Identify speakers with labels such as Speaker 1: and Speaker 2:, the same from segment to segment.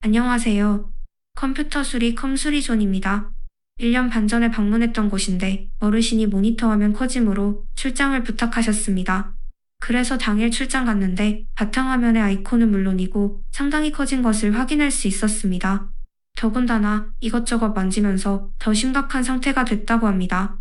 Speaker 1: 안녕하세요. 컴퓨터 수리 컴수리존입니다. 1년 반 전에 방문했던 곳인데 어르신이 모니터 화면 커짐으로 출장을 부탁하셨습니다. 그래서 당일 출장 갔는데 바탕화면의 아이콘은 물론이고 상당히 커진 것을 확인할 수 있었습니다. 더군다나 이것저것 만지면서 더 심각한 상태가 됐다고 합니다.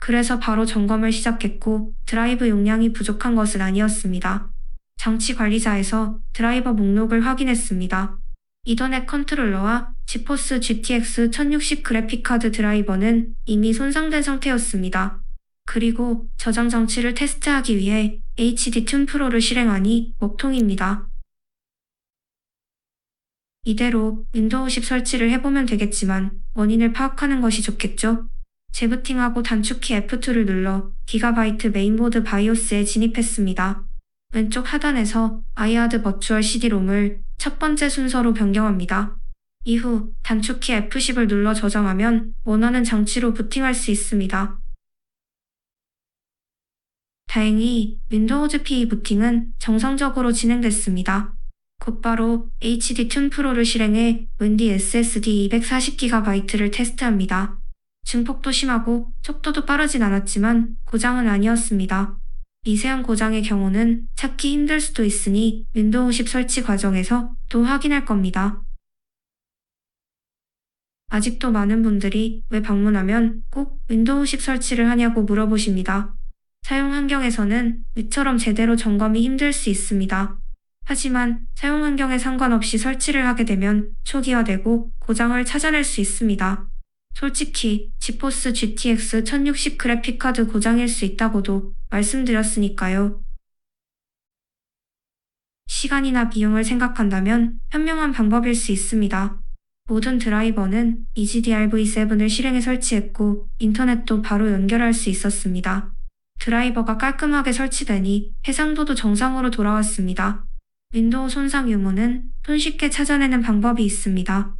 Speaker 1: 그래서 바로 점검을 시작했고 드라이브 용량이 부족한 것은 아니었습니다. 장치 관리자에서 드라이버 목록을 확인했습니다. 이더넷 컨트롤러와 지포스 GTX 1060 그래픽카드 드라이버는 이미 손상된 상태였습니다. 그리고 저장 장치를 테스트하기 위해 HD 튠 프로를 실행하니 먹통입니다. 이대로 윈도우 10 설치를 해보면 되겠지만 원인을 파악하는 것이 좋겠죠? 재부팅하고 단축키 F2를 눌러 기가바이트 메인보드 바이오스에 진입했습니다. 왼쪽 하단에서 아이아드 버추얼 CD롬을 첫 번째 순서로 변경합니다. 이후 단축키 F10을 눌러 저장하면 원하는 장치로 부팅할 수 있습니다. 다행히 윈도우즈 PE 부팅은 정상적으로 진행됐습니다. 곧바로 HD 튠 프로를 실행해 윈디 SSD 240GB를 테스트합니다. 증폭도 심하고 속도도 빠르진 않았지만 고장은 아니었습니다. 미세한 고장의 경우는 찾기 힘들 수도 있으니 윈도우 10 설치 과정에서 또 확인할 겁니다. 아직도 많은 분들이 왜 방문하면 꼭 윈도우 10 설치를 하냐고 물어보십니다. 사용 환경에서는 위처럼 제대로 점검이 힘들 수 있습니다. 하지만 사용 환경에 상관없이 설치를 하게 되면 초기화되고 고장을 찾아낼 수 있습니다. 솔직히 지포스 GTX 1060 그래픽카드 고장일 수 있다고도 말씀드렸으니까요. 시간이나 비용을 생각한다면 현명한 방법일 수 있습니다. 모든 드라이버는 E EGDRv7을 실행해 설치했고 인터넷도 바로 연결할 수 있었습니다. 드라이버가 깔끔하게 설치되니 해상도도 정상으로 돌아왔습니다. 윈도우 손상 유무는 손쉽게 찾아내는 방법이 있습니다.